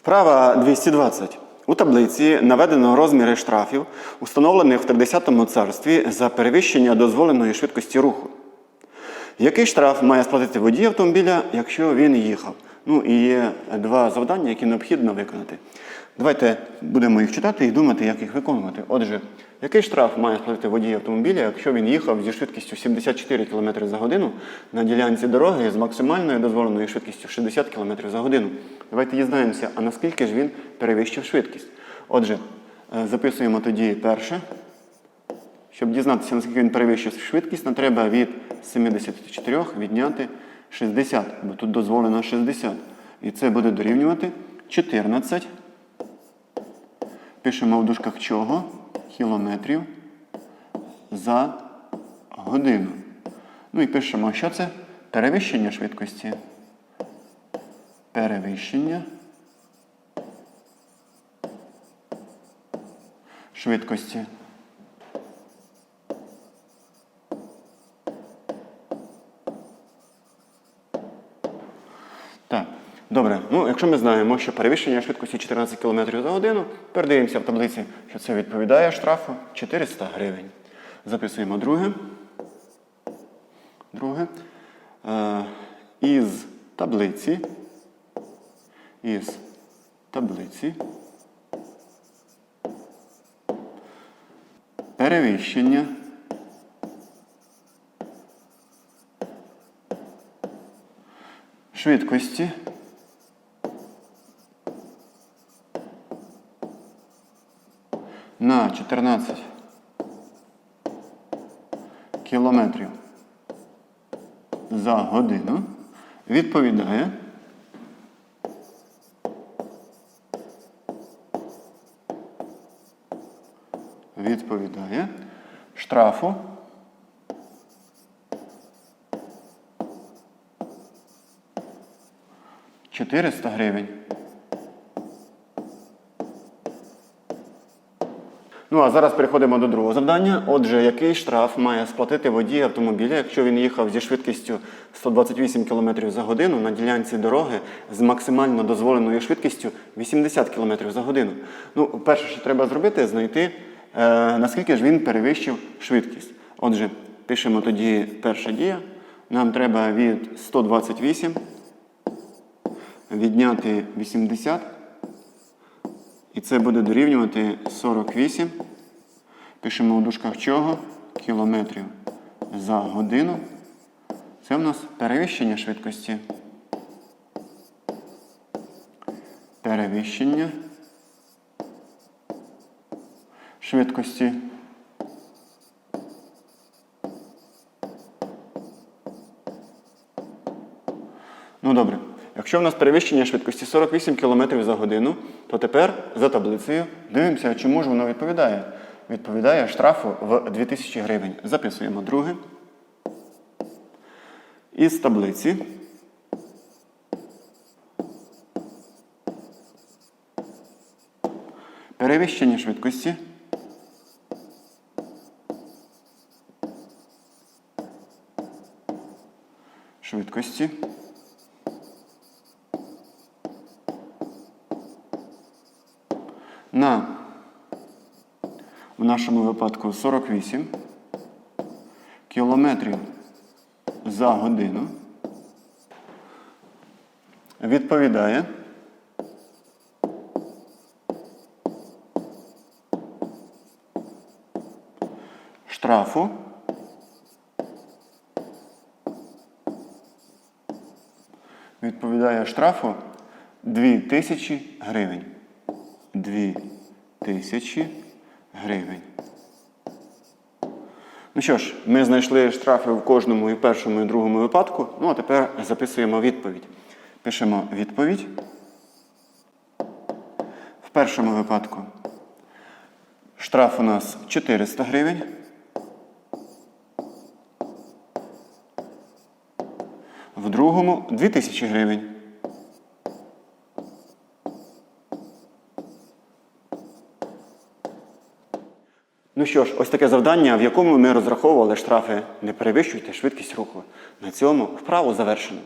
Вправа 220. У таблиці наведено розміри штрафів, установлених в 30-му царстві за перевищення дозволеної швидкості руху. Який штраф має сплатити водій автомобіля, якщо він їхав? Ну і є два завдання, які необхідно виконати. Давайте будемо їх читати і думати, як їх виконувати. Отже, який штраф має сплатити водій автомобіля, якщо він їхав зі швидкістю 74 км за годину на ділянці дороги з максимальною дозволеною швидкістю 60 км за годину? Давайте дізнаємося, а наскільки ж він перевищив швидкість. Отже, е, записуємо тоді перше. Щоб дізнатися, наскільки він перевищив швидкість, нам треба від 74 відняти 60, бо тут дозволено 60. І це буде дорівнювати 14. Пишемо в дужках чого? Кілометрів за годину. Ну і пишемо, що це? Перевищення швидкості. Перевищення швидкості. Добре. Ну, якщо ми знаємо, що перевищення швидкості 14 км за годину, передивимося в таблиці, що це відповідає штрафу 400 гривень. Записуємо друге. Друге. Е, із таблиці. Із таблиці. Перевищення. швидкості на 14 кілометрів за годину відповідає відповідає штрафу – 400 гривень. Ну а зараз переходимо до другого завдання. Отже, який штраф має сплатити водій автомобіля, якщо він їхав зі швидкістю 128 км за годину на ділянці дороги з максимально дозволеною швидкістю 80 км за годину? Ну, перше, що треба зробити, знайти, е, наскільки ж він перевищив швидкість. Отже, пишемо тоді перша дія. Нам треба від 128 відняти 80. І це буде дорівнювати 48. Пишемо у дужках чого? Кілометрів за годину. Це в нас перевищення швидкості. Перевищення швидкості. Ну добре. Якщо в нас перевищення швидкості 48 км за годину, то тепер за таблицею дивимося, чому ж воно відповідає. Відповідає штрафу в 2000 гривень. Записуємо друге. Із таблиці. Перевищення швидкості. Швидкості. на в нашому випадку 48 кілометрів за годину. Відповідає. Штрафу. Відповідає штрафу 2000 гривень. 2 тисячі гривень. Ну що ж, ми знайшли штрафи в кожному і першому і другому випадку. Ну, а тепер записуємо відповідь. Пишемо відповідь. В першому випадку штраф у нас 400 гривень. В другому 2000 гривень. Ну що ж, ось таке завдання, в якому ми розраховували штрафи не перевищуйте швидкість руху. На цьому вправу завершено.